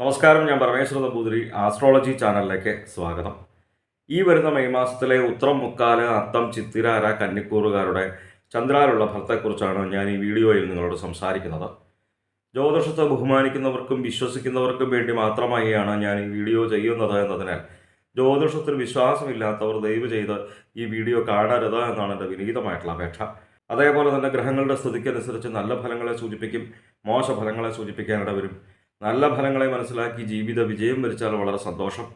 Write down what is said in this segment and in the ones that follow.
നമസ്കാരം ഞാൻ പരമേശ്വര നമ്പൂതിരി ആസ്ട്രോളജി ചാനലിലേക്ക് സ്വാഗതം. ഈ വരുന്ന മെയ് മാസത്തിലെ ഉത്രം മുക്കാൽ അത്തം ചിത്തിരാര കന്നിക്കൂറുകാരുടെ ചന്ദ്രാലുള്ള ഫലത്തെക്കുറിച്ചാണ് ഞാൻ ഈ വീഡിയോയിൽ നിങ്ങളോട് സംസാരിക്കുന്നത്. ജ്യോതിഷത്തെ ബഹുമാനിക്കുന്നവർക്കും വിശ്വസിക്കുന്നവർക്കും വേണ്ടി മാത്രമായാണ് ഞാൻ ഈ വീഡിയോ ചെയ്യുന്നത് എന്നതിനാൽ ജ്യോതിഷത്തിൽ വിശ്വാസമില്ലാത്തവർ ദയവ് ചെയ്ത് ഈ വീഡിയോ കാണരുത് എന്നാണ് എന്റെ വിനീതമായിട്ടുള്ള അപേക്ഷ. അതേപോലെ തന്നെ ഗ്രഹങ്ങളുടെ സ്ഥിതിക്കനുസരിച്ച് നല്ല ഫലങ്ങളെ സൂചിപ്പിക്കും മോശ ഫലങ്ങളെ സൂചിപ്പിക്കാനിട വരും നല്ല ഫലങ്ങളെ മനസ്സിലാക്കി ജീവിത വിജയം വരിച്ചാൽ വളരെ സന്തോഷം.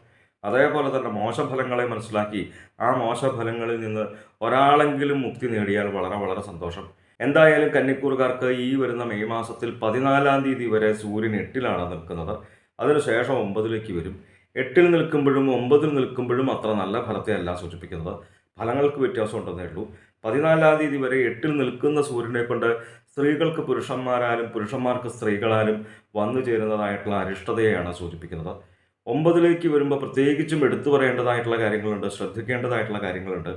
അതേപോലെ തന്നെ മോശഫലങ്ങളെ മനസ്സിലാക്കി ആ മോശഫലങ്ങളിൽ നിന്ന് ഒരാളെങ്കിലും മുക്തി നേടിയാൽ വളരെ വളരെ സന്തോഷം. എന്തായാലും കന്നിക്കൂറുകാർക്ക് ഈ വരുന്ന മെയ് മാസത്തിൽ പതിനാലാം തീയതി വരെ സൂര്യൻ എട്ടിലാണ് നിൽക്കുന്നത്. അതിനുശേഷം ഒമ്പതിലേക്ക് വരും. എട്ടിൽ നിൽക്കുമ്പോഴും ഒമ്പതിൽ നിൽക്കുമ്പോഴും അത്ര നല്ല ഫലത്തെ അല്ല സൂചിപ്പിക്കുന്നത്. ഫലങ്ങൾക്ക് വ്യത്യാസം ഉണ്ടെന്നേ ഉള്ളൂ. പതിനാലാം തീയതി വരെ എട്ടിൽ നിൽക്കുന്ന സൂര്യനെ കൊണ്ട് സ്ത്രീകൾക്ക് പുരുഷന്മാരാലും പുരുഷന്മാർക്ക് സ്ത്രീകളാലും വന്നു ചേരുന്നതായിട്ടുള്ള അരിഷ്ടതയെയാണ് സൂചിപ്പിക്കുന്നത്. ഒമ്പതിലേക്ക് വരുമ്പോൾ പ്രത്യേകിച്ചും എടുത്തു പറയേണ്ടതായിട്ടുള്ള കാര്യങ്ങളുണ്ട് ശ്രദ്ധിക്കേണ്ടതായിട്ടുള്ള കാര്യങ്ങളുണ്ട്.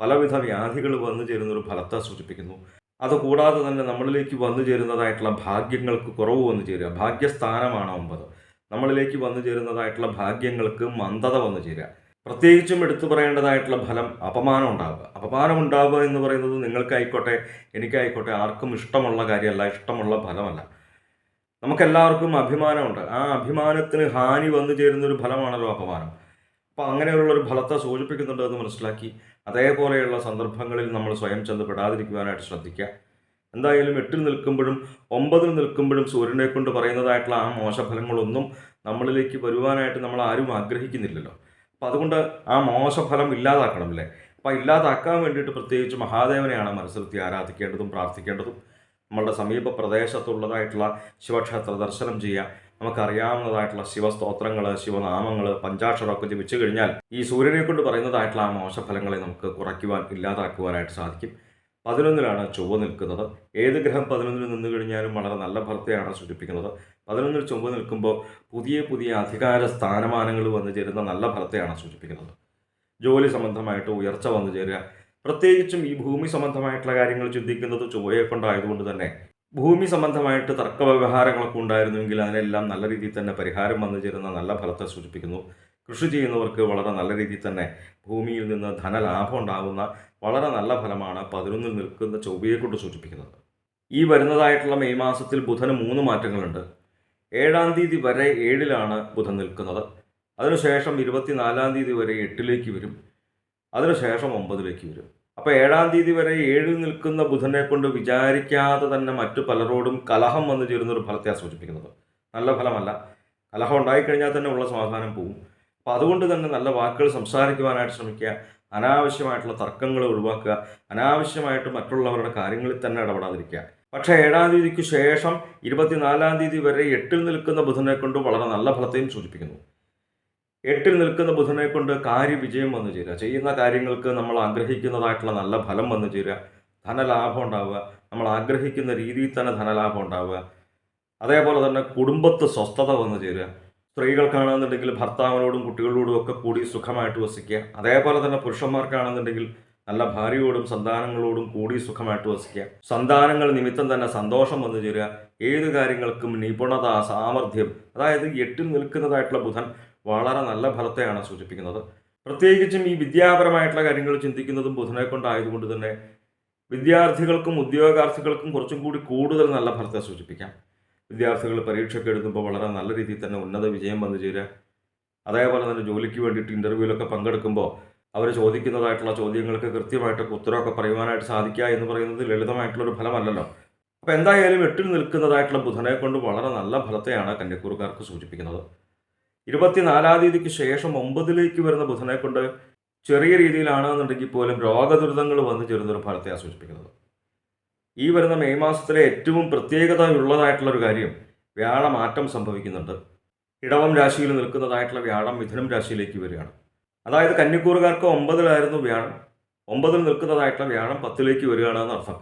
പലവിധ വ്യാധികൾ വന്നു ചേരുന്ന ഒരു ഫലത്തെ സൂചിപ്പിക്കുന്നു. അതുകൂടാതെ തന്നെ നമ്മളിലേക്ക് വന്നു ചേരുന്നതായിട്ടുള്ള ഭാഗ്യങ്ങൾക്ക് കുറവ് വന്നു ചേരുക. ഭാഗ്യസ്ഥാനമാണ് ഒമ്പത്. നമ്മളിലേക്ക് വന്നു ചേരുന്നതായിട്ടുള്ള ഭാഗ്യങ്ങൾക്ക് മന്ദത വന്നു ചേരുക. പ്രത്യേകിച്ചും എടുത്തു പറയേണ്ടതായിട്ടുള്ള ഫലം അപമാനം ഉണ്ടാവുക. അപമാനം ഉണ്ടാവുക എന്ന് പറയുന്നത് നിങ്ങൾക്കായിക്കോട്ടെ എനിക്കായിക്കോട്ടെ ആർക്കും ഇഷ്ടമുള്ള കാര്യമല്ല ഇഷ്ടമുള്ള ഫലമല്ല. നമുക്കെല്ലാവർക്കും അഭിമാനമുണ്ട്. ആ അഭിമാനത്തിന് ഹാനി വന്നു ചേരുന്ന ഒരു ഫലമാണല്ലോ അപമാനം. അപ്പോൾ അങ്ങനെയുള്ള ഒരു ഫലത്തെ സൂചിപ്പിക്കുന്നുണ്ട് എന്ന് മനസ്സിലാക്കി അതേപോലെയുള്ള സന്ദർഭങ്ങളിൽ നമ്മൾ സ്വയം ചെന്ന് പെടാതിരിക്കുവാനായിട്ട് ശ്രദ്ധിക്കുക. എന്തായാലും എട്ടിൽ നിൽക്കുമ്പോഴും ഒമ്പതിൽ നിൽക്കുമ്പോഴും സൂര്യനെ കൊണ്ട് പറയുന്നതായിട്ടുള്ള ആ മോശഫലങ്ങളൊന്നും നമ്മളിലേക്ക് വരുവാനായിട്ട് നമ്മൾ ആരും ആഗ്രഹിക്കുന്നില്ലല്ലോ. അപ്പം അതുകൊണ്ട് ആ മോശഫലം ഇല്ലാതാക്കണം അല്ലേ? അപ്പം ഇല്ലാതാക്കാൻ വേണ്ടിയിട്ട് പ്രത്യേകിച്ച് മഹാദേവനെയാണ് മനസ്സിലെത്തി ആരാധിക്കേണ്ടതും പ്രാർത്ഥിക്കേണ്ടതും. നമ്മളുടെ സമീപ പ്രദേശത്തുള്ളതായിട്ടുള്ള ശിവക്ഷേത്ര ദർശനം ചെയ്യുക നമുക്കറിയാവുന്നതായിട്ടുള്ള ശിവസ്തോത്രങ്ങൾ ശിവനാമങ്ങൾ പഞ്ചാക്ഷരമൊക്കെ ജപിച്ചു കഴിഞ്ഞാൽ ഈ സൂര്യനെ കൊണ്ട് പറയുന്നതായിട്ടുള്ള ആ മോശഫലങ്ങളെ നമുക്ക് കുറയ്ക്കുവാൻ ഇല്ലാതാക്കുവാനായിട്ട് സാധിക്കും. പതിനൊന്നിലാണ് ചൊവ്വ നിൽക്കുന്നത്. ഏത് ഗ്രഹം പതിനൊന്നിൽ നിന്ന് കഴിഞ്ഞാലും വളരെ നല്ല ഫലത്തെയാണ് സൂചിപ്പിക്കുന്നത്. പതിനൊന്നിൽ ചൊവ്വ നിൽക്കുമ്പോൾ പുതിയ പുതിയ അധികാര സ്ഥാനമാനങ്ങൾ വന്നു ചേരുന്ന നല്ല ഫലത്തെയാണ് സൂചിപ്പിക്കുന്നത്. ജോലി സംബന്ധമായിട്ട് ഉയർച്ച വന്നു ചേരുക. പ്രത്യേകിച്ചും ഈ ഭൂമി സംബന്ധമായിട്ടുള്ള കാര്യങ്ങൾ ചിന്തിക്കുന്നത് ചൊവ്വയെ കൊണ്ടായതുകൊണ്ട് തന്നെ. ഭൂമി സംബന്ധമായിട്ട് തർക്ക വ്യവഹാരങ്ങളൊക്കെ ഉണ്ടായിരുന്നുവെങ്കിൽ അതിനെല്ലാം നല്ല രീതിയിൽ തന്നെ പരിഹാരം വന്നു ചേരുന്ന നല്ല ഫലത്തെ സൂചിപ്പിക്കുന്നു. കൃഷി ചെയ്യുന്നവർക്ക് വളരെ നല്ല രീതിയിൽ തന്നെ ഭൂമിയിൽ നിന്ന് ധനലാഭം ഉണ്ടാകുന്ന വളരെ നല്ല ഫലമാണ് പതിനൊന്നിൽ നിൽക്കുന്ന ചൊവ്വയെ കൊണ്ട് സൂചിപ്പിക്കുന്നത്. ഈ വരുന്നതായിട്ടുള്ള മെയ് മാസത്തിൽ ബുധന് മൂന്ന് മാറ്റങ്ങളുണ്ട്. ഏഴാം തീയതി വരെ ഏഴിലാണ് ബുധൻ നിൽക്കുന്നത്. അതിനുശേഷം ഇരുപത്തിനാലാം തീയതി വരെ എട്ടിലേക്ക് വരും. അതിനുശേഷം ഒമ്പതിലേക്ക് വരും. അപ്പോൾ ഏഴാം തീയതി വരെ ഏഴിൽ നിൽക്കുന്ന ബുധനെ കൊണ്ട് വിചാരിക്കാതെ തന്നെ മറ്റു പലരോടും കലഹം വന്നു ചേരുന്ന ഒരു ഫലത്തെയാണ് സൂചിപ്പിക്കുന്നത്. നല്ല ഫലമല്ല. കലഹം ഉണ്ടായിക്കഴിഞ്ഞാൽ തന്നെ ഉള്ള സമാധാനം പോവും. അപ്പോൾ അതുകൊണ്ട് തന്നെ നല്ല വാക്കുകൾ സംസാരിക്കുവാനായിട്ട് ശ്രമിക്കുക അനാവശ്യമായിട്ടുള്ള തർക്കങ്ങൾ ഒഴിവാക്കുക അനാവശ്യമായിട്ട് മറ്റുള്ളവരുടെ കാര്യങ്ങളിൽ തന്നെ ഇടപെടാതിരിക്കുക. പക്ഷേ ഏഴാം തീയതിക്ക് ശേഷം ഇരുപത്തിനാലാം തീയതി വരെ എട്ടിൽ നിൽക്കുന്ന ബുധനെ കൊണ്ട് വളരെ നല്ല ഫലത്തെയും സൂചിപ്പിക്കുന്നു. എട്ടിൽ നിൽക്കുന്ന ബുധനെ കൊണ്ട് കാര്യവിജയം വന്നു ചേരുക. ചെയ്യുന്ന കാര്യങ്ങൾക്ക് നമ്മൾ ആഗ്രഹിക്കുന്നതായിട്ടുള്ള നല്ല ഫലം വന്നു ചേരുക. ധനലാഭം ഉണ്ടാവുക. നമ്മൾ ആഗ്രഹിക്കുന്ന രീതിയിൽ തന്നെ ധനലാഭം ഉണ്ടാവുക. അതേപോലെ തന്നെ കുടുംബത്ത് സ്വസ്ഥത വന്നു ചേരുക. സ്ത്രീകൾക്കാണെന്നുണ്ടെങ്കിൽ ഭർത്താവിനോടും കുട്ടികളോടും ഒക്കെ കൂടി സുഖമായിട്ട് വസിക്കുക. അതേപോലെ തന്നെ പുരുഷന്മാർക്കാണെന്നുണ്ടെങ്കിൽ നല്ല ഭാര്യയോടും സന്താനങ്ങളോടും കൂടി സുഖമായിട്ട് വസിക്കുക. സന്താനങ്ങൾ നിമിത്തം തന്നെ സന്തോഷം വന്നു ചേരുക. ഏത് കാര്യങ്ങൾക്കും നിപുണത സാമർഥ്യം അതായത് എട്ടിൽ നിൽക്കുന്നതായിട്ടുള്ള ബുധൻ വളരെ നല്ല ഫലത്തെയാണ് സൂചിപ്പിക്കുന്നത്. പ്രത്യേകിച്ചും ഈ വിദ്യാപരമായിട്ടുള്ള കാര്യങ്ങൾ ചിന്തിക്കുന്നതും ബുധനെ കൊണ്ടായതുകൊണ്ട് തന്നെ വിദ്യാർത്ഥികൾക്കും ഉദ്യോഗാർത്ഥികൾക്കും കുറച്ചും കൂടി കൂടുതൽ നല്ല ഫലത്തെ സൂചിപ്പിക്കാം. വിദ്യാർത്ഥികൾ പരീക്ഷയൊക്കെ എഴുതുമ്പോൾ വളരെ നല്ല രീതിയിൽ തന്നെ ഉന്നത വിജയം വന്നു ചേരുക. അതേപോലെ തന്നെ ജോലിക്ക് വേണ്ടിയിട്ട് ഇന്റർവ്യൂവിലൊക്കെ പങ്കെടുക്കുമ്പോൾ അവർ ചോദിക്കുന്നതായിട്ടുള്ള ചോദ്യങ്ങൾക്ക് കൃത്യമായിട്ടൊക്കെ ഉത്തരവൊക്കെ പറയുവാനായിട്ട് സാധിക്കുക എന്ന് പറയുന്നത് ലളിതമായിട്ടുള്ളൊരു ഫലമല്ലല്ലോ. അപ്പോൾ എന്തായാലും എട്ടിൽ നിൽക്കുന്നതായിട്ടുള്ള ബുധനെ കൊണ്ട് വളരെ നല്ല ഫലത്തെയാണ് കന്യക്കൂറുകാർക്ക് സൂചിപ്പിക്കുന്നത്. ഇരുപത്തിനാലാം തീയതിക്ക് ശേഷം ഒമ്പതിലേക്ക് വരുന്ന ബുധനെ കൊണ്ട് ചെറിയ രീതിയിലാണെന്നുണ്ടെങ്കിൽ പോലും രോഗദുരിതങ്ങൾ വന്നു ചേരുന്നൊരു ഫലത്തെയാണ് സൂചിപ്പിക്കുന്നത്. ഈ വരുന്ന മെയ് മാസത്തിലെ ഏറ്റവും പ്രത്യേകത ഉള്ളതായിട്ടുള്ളൊരു കാര്യം വ്യാഴമാറ്റം സംഭവിക്കുന്നുണ്ട്. ഇടവം രാശിയിൽ നിൽക്കുന്നതായിട്ടുള്ള വ്യാഴം മിഥുനം രാശിയിലേക്ക് വരികയാണ്. അതായത് കന്നിക്കൂറുകാർക്ക് ഒമ്പതിലായിരുന്നു വ്യാഴം. ഒമ്പതിൽ നിൽക്കുന്നതായിട്ടുള്ള വ്യാഴം പത്തിലേക്ക് വരികയാണ് എന്നർത്ഥം.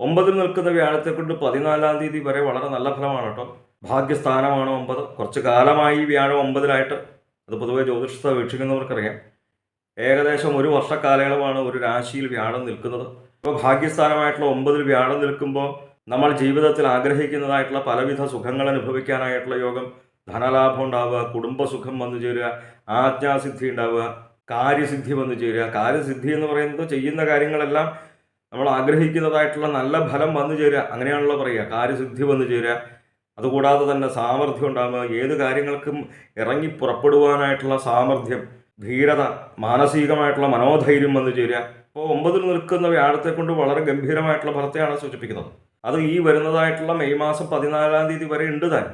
ഒമ്പതിൽ നിൽക്കുന്ന വ്യാഴത്തെ കൊണ്ട് പതിനാലാം തീയതി വരെ വളരെ നല്ല ഫലമാണ് കേട്ടോ. ഭാഗ്യസ്ഥാനമാണ് ഒമ്പത്. കുറച്ച് കാലമായി വ്യാഴം ഒമ്പതിലായിട്ട്. അത് പൊതുവെ ജ്യോതിഷത്തെ വീക്ഷിക്കുന്നവർക്കറിയാം. ഏകദേശം ഒരു വർഷക്കാലയളവാണ് ഒരു രാശിയിൽ വ്യാഴം നിൽക്കുന്നത്. ഇപ്പോൾ ഭാഗ്യസ്ഥാനമായിട്ടുള്ള ഒമ്പതിൽ വ്യാഴം നിൽക്കുമ്പോൾ നമ്മൾ ജീവിതത്തിൽ ആഗ്രഹിക്കുന്നതായിട്ടുള്ള പലവിധ സുഖങ്ങൾ അനുഭവിക്കാനായിട്ടുള്ള യോഗം ധനലാഭം ഉണ്ടാവുക കുടുംബസുഖം വന്നു ചേരുക ആജ്ഞാസിദ്ധി ഉണ്ടാവുക കാര്യസിദ്ധി വന്നു ചേരുക. കാര്യസിദ്ധി എന്ന് പറയുന്നത് ചെയ്യുന്ന കാര്യങ്ങളെല്ലാം നമ്മൾ ആഗ്രഹിക്കുന്നതായിട്ടുള്ള നല്ല ഫലം വന്നു ചേരുക. അങ്ങനെയാണല്ലോ പറയുക. കാര്യസിദ്ധി വന്നു ചേരുക. അതുകൂടാതെ തന്നെ സാമർഥ്യം ഉണ്ടാകുക ഏത് കാര്യങ്ങൾക്കും ഇറങ്ങി പുറപ്പെടുവാനായിട്ടുള്ള സാമർഥ്യം ധീരത മാനസികമായിട്ടുള്ള മനോധൈര്യം വന്നു ചേരുക. അപ്പോൾ ഒമ്പതിൽ നിൽക്കുന്ന വ്യാഴത്തെ കൊണ്ട് വളരെ ഗംഭീരമായിട്ടുള്ള ഫലത്തെയാണ് സൂചിപ്പിക്കുന്നത്. അത് ഈ വരുന്നതായിട്ടുള്ള മെയ് മാസം പതിനാലാം തീയതി വരെ ഉണ്ട് താൻ.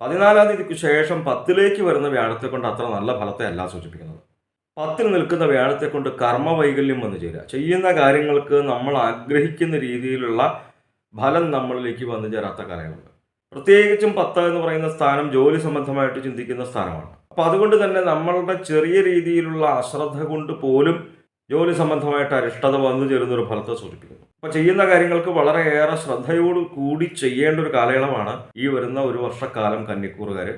പതിനാലാം തീയതിക്ക് ശേഷം പത്തിലേക്ക് വരുന്ന വ്യാഴത്തെ കൊണ്ട് അത്ര നല്ല ഫലത്തെ അല്ല സൂചിപ്പിക്കുന്നത്. പത്തിൽ നിൽക്കുന്ന വ്യാഴത്തെ കൊണ്ട് കർമ്മ വൈകല്യം വന്നു ചേരുക. ചെയ്യുന്ന കാര്യങ്ങൾക്ക് നമ്മൾ ആഗ്രഹിക്കുന്ന രീതിയിലുള്ള ഫലം നമ്മളിലേക്ക് വന്നു ചേരാത്ത കാര്യങ്ങളുണ്ട്. പ്രത്യേകിച്ചും പത്ത് എന്ന് പറയുന്ന സ്ഥാനം ജോലി സംബന്ധമായിട്ട് ചിന്തിക്കുന്ന സ്ഥാനമാണ്. അപ്പോൾ അതുകൊണ്ട് തന്നെ നമ്മളുടെ ചെറിയ രീതിയിലുള്ള അശ്രദ്ധ കൊണ്ട് പോലും ജോലി സംബന്ധമായിട്ട് അരിഷ്ടത വന്നു ചേരുന്ന ഒരു ഫലത്തെ സൂചിപ്പിക്കുന്നു. അപ്പോൾ ചെയ്യുന്ന കാര്യങ്ങൾക്ക് വളരെയേറെ ശ്രദ്ധയോട് കൂടി ചെയ്യേണ്ട ഒരു കാലയളവാണ് ഈ വരുന്ന ഒരു വർഷക്കാലം കന്നിക്കൂറുകാർ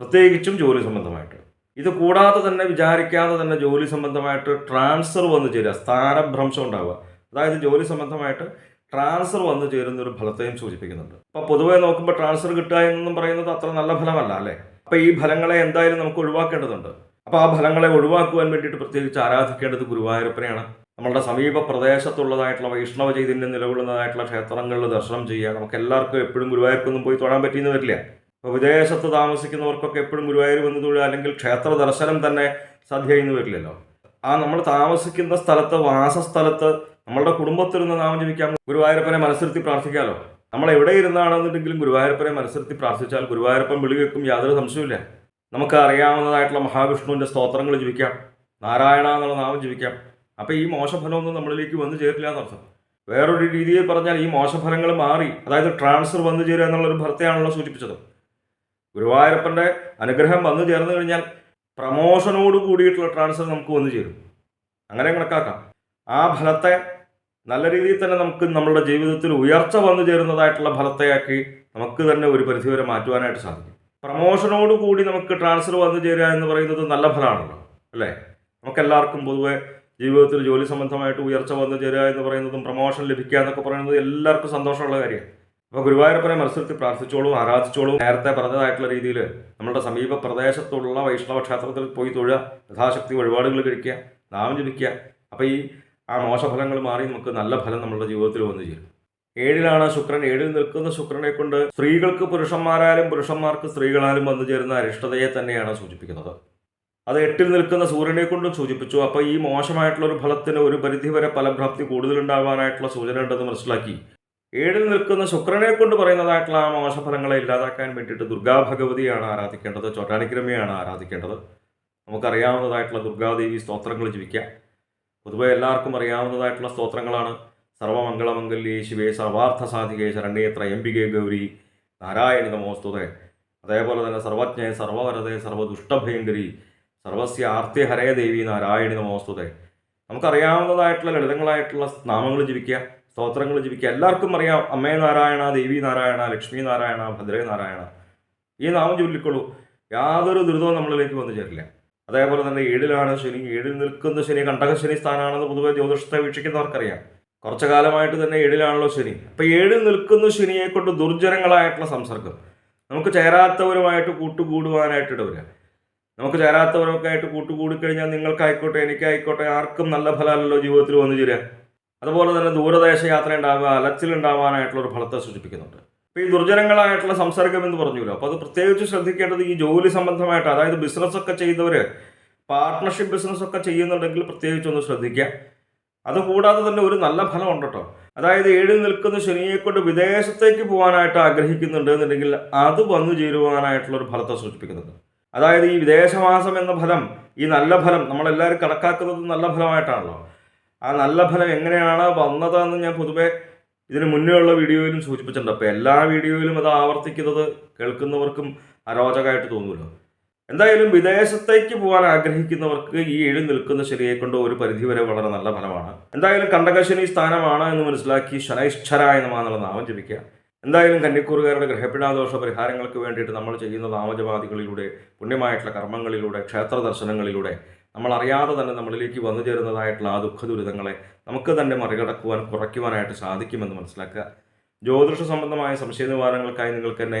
പ്രത്യേകിച്ചും ജോലി സംബന്ധമായിട്ട്. ഇത് കൂടാതെ തന്നെ വിചാരിക്കാതെ തന്നെ ജോലി സംബന്ധമായിട്ട് ട്രാൻസ്ഫർ വന്നു ചേരുക സ്ഥാനഭ്രംശം ഉണ്ടാവുക. അതായത് ജോലി സംബന്ധമായിട്ട് ട്രാൻസ്ഫർ വന്നു ചേരുന്ന ഒരു ഫലത്തെയും സൂചിപ്പിക്കുന്നുണ്ട്. അപ്പോൾ പൊതുവേ നോക്കുമ്പോൾ ട്രാൻസ്ഫർ കിട്ടുക എന്നും പറയുന്നത് അത്ര നല്ല ഫലമല്ല അല്ലേ? അപ്പോൾ ഈ ഫലങ്ങളെ എന്തായാലും നമുക്ക് ഒഴിവാക്കേണ്ടതുണ്ട്. അപ്പോൾ ആ ഫലങ്ങളെ ഒഴിവാക്കുവാൻ വേണ്ടിയിട്ട് പ്രത്യേകിച്ച് ആരാധിക്കേണ്ടത് ഗുരുവായൂരപ്പനെയാണ്. നമ്മളുടെ സമീപ പ്രദേശത്തുള്ളതായിട്ടുള്ള വൈഷ്ണവ ചൈതന്യം നിലകൊള്ളുന്നതായിട്ടുള്ള ക്ഷേത്രങ്ങളിൽ ദർശനം ചെയ്യുക. നമുക്ക് എല്ലാവർക്കും എപ്പോഴും ഗുരുവായൂർക്കൊന്നും പോയി തൊഴാൻ പറ്റിയെന്ന് വരില്ല. അപ്പോൾ വിദേശത്ത് താമസിക്കുന്നവർക്കൊക്കെ എപ്പോഴും ഗുരുവായൂർ വന്ന് തൊഴുക അല്ലെങ്കിൽ ക്ഷേത്ര ദർശനം തന്നെ സാധ്യമായിന്ന് വരില്ലല്ലോ. ആ നമ്മൾ താമസിക്കുന്ന സ്ഥലത്ത് വാസസ്ഥലത്ത് നമ്മളുടെ കുടുംബത്തിൽ നിന്ന് നാമം ജപിക്കാം ഗുരുവായൂരപ്പനെ മനസ്സിരുത്തി പ്രാർത്ഥിക്കാമല്ലോ നമ്മൾ എവിടെ ഇരുന്നാണെന്നുണ്ടെങ്കിലും ഗുരുവായൂരപ്പനെ മനസ്സിരുത്തി പ്രാർത്ഥിച്ചാൽ ഗുരുവായൂരപ്പൻ വിളി വെക്കും യാതൊരു സംശയമില്ല നമുക്ക് അറിയാവുന്നതായിട്ടുള്ള മഹാവിഷ്ണുവിന്റെ സ്തോത്രങ്ങൾ ജപിക്കാം. നാരായണ എന്നുള്ള നാമം ജപിക്കാം. അപ്പോൾ ഈ മോശഫലമൊന്നും നമ്മളിലേക്ക് വന്നു ചേരില്ല എന്നർത്ഥം വേറൊരു രീതിയിൽ പറഞ്ഞാൽ ഈ മോശഫലങ്ങൾ മാറി അതായത് ട്രാൻസ്ഫർ വന്നു ചേരുക എന്നുള്ളൊരു ഭർത്തയാണല്ലോ സൂചിപ്പിച്ചത്. ഗുരുവായൂരപ്പന്റെ അനുഗ്രഹം വന്നു ചേർന്ന് കഴിഞ്ഞാൽ പ്രമോഷനോട് കൂടിയിട്ടുള്ള ട്രാൻസ്ഫർ നമുക്ക് വന്നു ചേരും. അങ്ങനെ കണക്കാക്കാം. ആ ഫലത്തെ നല്ല രീതിയിൽ തന്നെ നമുക്ക് നമ്മളുടെ ജീവിതത്തിൽ ഉയർച്ച വന്നു ചേരുന്നതായിട്ടുള്ള ഫലത്തെയാക്കി നമുക്ക് തന്നെ ഒരു പരിധിവരെ മാറ്റുവാനായിട്ട് സാധിക്കും. പ്രമോഷനോട് കൂടി നമുക്ക് ട്രാൻസ്ഫർ വന്നു ചേരുക എന്ന് പറയുന്നത് നല്ല ഫലമാണല്ലോ അല്ലേ? നമുക്കെല്ലാവർക്കും പൊതുവെ ജീവിതത്തിൽ ജോലി സംബന്ധമായിട്ട് ഉയർച്ച വന്നു ചേരുക എന്ന് പറയുന്നതും പ്രമോഷൻ ലഭിക്കുക എന്നൊക്കെ പറയുന്നത് എല്ലാവർക്കും സന്തോഷമുള്ള കാര്യമാണ്. അപ്പോൾ ഗുരുവായൂരപ്പനെ മത്സരത്തിൽ പ്രാർത്ഥിച്ചോളും ആരാധിച്ചോളും. നേരത്തെ പറഞ്ഞതായിട്ടുള്ള രീതിയിൽ നമ്മുടെ സമീപ പ്രദേശത്തുള്ള വൈഷ്ണവ ക്ഷേത്രത്തിൽ പോയി തൊഴുക യഥാശക്തി വഴിപാടുകൾ കഴിക്കുക നാമം ജപിക്കുക. അപ്പോൾ ഈ ആ മോശഫലങ്ങൾ മാറി നമുക്ക് നല്ല ഫലം നമ്മുടെ ജീവിതത്തിൽ വന്നു ചേരും. ഏഴിലാണ് ശുക്രൻ. ഏഴിൽ നിൽക്കുന്ന ശുക്രനെ കൊണ്ട് സ്ത്രീകൾക്ക് പുരുഷന്മാരാലും പുരുഷന്മാർക്ക് സ്ത്രീകളാലും വന്നു ചേരുന്ന അരിഷ്ടതയെ തന്നെയാണ് സൂചിപ്പിക്കുന്നത്. അത് എട്ടിൽ നിൽക്കുന്ന സൂര്യനെ കൊണ്ടും സൂചിപ്പിച്ചു. അപ്പോൾ ഈ മോശമായിട്ടുള്ള ഒരു ഫലത്തിന് ഒരു പരിധിവരെ ഫലപ്രാപ്തി കൂടുതലുണ്ടാവാനായിട്ടുള്ള സൂചന ഉണ്ടെന്ന് മനസ്സിലാക്കി. ഏഴിൽ നിൽക്കുന്ന ശുക്രനെ കൊണ്ട് പറയുന്നതായിട്ടുള്ള ആ മോശഫലങ്ങളെ ഇല്ലാതാക്കാൻ വേണ്ടിയിട്ട് ദുർഗാ ഭഗവതിയാണ് ആരാധിക്കേണ്ടത്. ചോറ്റാനിക്രമയാണ് ആരാധിക്കേണ്ടത്. നമുക്കറിയാവുന്നതായിട്ടുള്ള ദുർഗാദേവി സ്തോത്രങ്ങൾ ജീവിക്കാം പൊതുവെ എല്ലാവർക്കും അറിയാവുന്നതായിട്ടുള്ള സ്തോത്രങ്ങളാണ്. സർവമംഗളമംഗല്യേ ശിവേ സർവാർത്ഥ സാധികേ ശരണ്യേ ത്രയംബികേ ഗൗരി. നാരായണി നമോസ്തുതേ. അതേപോലെ തന്നെ സർവജ്ഞേ സർവവരതേ സർവദുഷ്ടഭയങ്കരി സർവസ്യ ആർത്തിഹരേ ദേവി നാരായണി നമോസ്തുതേ. നമുക്കറിയാവുന്നതായിട്ടുള്ള ലളിതങ്ങളായിട്ടുള്ള നാമങ്ങൾ ജപിക്കുക സ്തോത്രങ്ങൾ ജപിക്കുക. എല്ലാവർക്കും അറിയാം അമ്മേ നാരായണ ദേവി നാരായണ ലക്ഷ്മി നാരായണ ഭദ്രേ നാരായണ. ഈ നാമം ചൊല്ലിക്കൊള്ളൂ. യാതൊരു ദുരിതവും നമ്മളിലേക്ക് വന്നു ചേരില്ല. അതേപോലെ തന്നെ ഏഴിലാണ് ശനി. ഏഴിൽ നിൽക്കുന്ന ശനി കണ്ടകശനി സ്ഥാനമാണെന്ന് പൊതുവെ ജ്യോതിഷത്തെ വീക്ഷിക്കുന്നവർക്കറിയാം. കുറച്ചു കാലമായിട്ട് തന്നെ ഏഴിലാണല്ലോ ശനി. അപ്പം ഏഴിൽ നിൽക്കുന്ന ശനിയെ കൊണ്ട് ദുർജനങ്ങളായിട്ടുള്ള സംസർഗം. നമുക്ക് ചേരാത്തവരുമായിട്ട് കൂട്ടുകൂടുവാനായിട്ട് ഇടവരിക നമുക്ക് ചേരാത്തവരൊക്കെ ആയിട്ട് കൂട്ടുകൂടിക്കഴിഞ്ഞാൽ നിങ്ങൾക്കായിക്കോട്ടെ എനിക്കായിക്കോട്ടെ ആർക്കും നല്ല ഫലമല്ലല്ലോ ജീവിതത്തിൽ വന്നു ചേരുക അതുപോലെ തന്നെ ദൂരദേശ യാത്ര ഉണ്ടാവുക അലച്ചിലുണ്ടാവാനായിട്ടുള്ള ഒരു ഫലത്തെ സൂചിപ്പിക്കുന്നുണ്ട്. അപ്പോൾ ഈ ദുർജനങ്ങളായിട്ടുള്ള സംസർഗം എന്ന് പറഞ്ഞല്ലോ അപ്പോൾ അത് പ്രത്യേകിച്ച് ശ്രദ്ധിക്കേണ്ടത് ഈ ജോലി സംബന്ധമായിട്ട് അതായത് ബിസിനസ്സൊക്കെ ചെയ്തവർ പാർട്ട്ണർഷിപ്പ് ബിസിനസ്സൊക്കെ ചെയ്യുന്നുണ്ടെങ്കിൽ പ്രത്യേകിച്ച് ഒന്ന് ശ്രദ്ധിക്കുക. അതുകൂടാതെ തന്നെ ഒരു നല്ല ഫലമുണ്ട് കേട്ടോ അതായത് ഏഴിൽ നിൽക്കുന്ന ശനിയെ കൊണ്ട് വിദേശത്തേക്ക് പോകാനായിട്ട് ആഗ്രഹിക്കുന്നുണ്ട് എന്നുണ്ടെങ്കിൽ അത് വന്നു ചേരുവാനായിട്ടുള്ള ഒരു ഫലത്തെ സൂചിപ്പിക്കുന്നുണ്ട് അതായത് ഈ വിദേശമാസം എന്ന ഫലം ഈ നല്ല ഫലം നമ്മളെല്ലാവരും കണക്കാക്കുന്നത് നല്ല ഫലമായിട്ടാണല്ലോ. ആ നല്ല ഫലം എങ്ങനെയാണ് വന്നതെന്ന് ഞാൻ പൊതുവെ ഇതിന് മുന്നേ ഉള്ള വീഡിയോയിലും സൂചിപ്പിച്ചിട്ടുണ്ട്. അപ്പോൾ എല്ലാ വീഡിയോയിലും അത് ആവർത്തിക്കുന്നത് കേൾക്കുന്നവർക്കും അരോചകമായിട്ട് തോന്നുമല്ലോ എന്തായാലും വിദേശത്തേക്ക് പോകാൻ ആഗ്രഹിക്കുന്നവർക്ക് ഈ ഏഴ് നിൽക്കുന്ന ശനിയെ കൊണ്ട് ഒരു പരിധിവരെ വളരെ നല്ല ഫലമാണ്. എന്തായാലും കണ്ടകശനി സ്ഥാനമാണ് എന്ന് മനസ്സിലാക്കി ശനൈശ്വരായ നമാന്നുള്ള നാമം ജപിക്കുക എന്തായാലും കന്നിക്കൂറുകാരുടെ ഗ്രഹപിടാദോഷ പരിഹാരങ്ങൾക്ക് വേണ്ടിയിട്ട് നമ്മൾ ചെയ്യുന്ന നാമജപാദികളിലൂടെ പുണ്യമായിട്ടുള്ള കർമ്മങ്ങളിലൂടെ ക്ഷേത്ര ദർശനങ്ങളിലൂടെ നമ്മൾ അറിയാതെ തന്നെ നമ്മളിലേക്ക് വന്നു ചേരുന്നതായിട്ടുള്ള ആ ദുഃഖ ദുരിതങ്ങളെ നമുക്ക് തന്നെ മറികടക്കുവാൻ കുറയ്ക്കുവാനായിട്ട് സാധിക്കുമെന്ന് മനസ്സിലാക്കുക. ജ്യോതിഷ സംബന്ധമായ സംശയ നിവാരണങ്ങൾക്കായി നിങ്ങൾക്ക് എന്നെ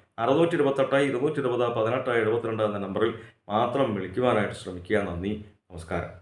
അറുന്നൂറ്റി ഇരുപത്തെട്ട് ഇരുന്നൂറ്റി ഇരുപത് പതിനെട്ട് എഴുപത്തിരണ്ട് എന്ന നമ്പറിൽ മാത്രം വിളിക്കുവാനായിട്ട് ശ്രമിക്കുക. നന്ദി. നമസ്കാരം.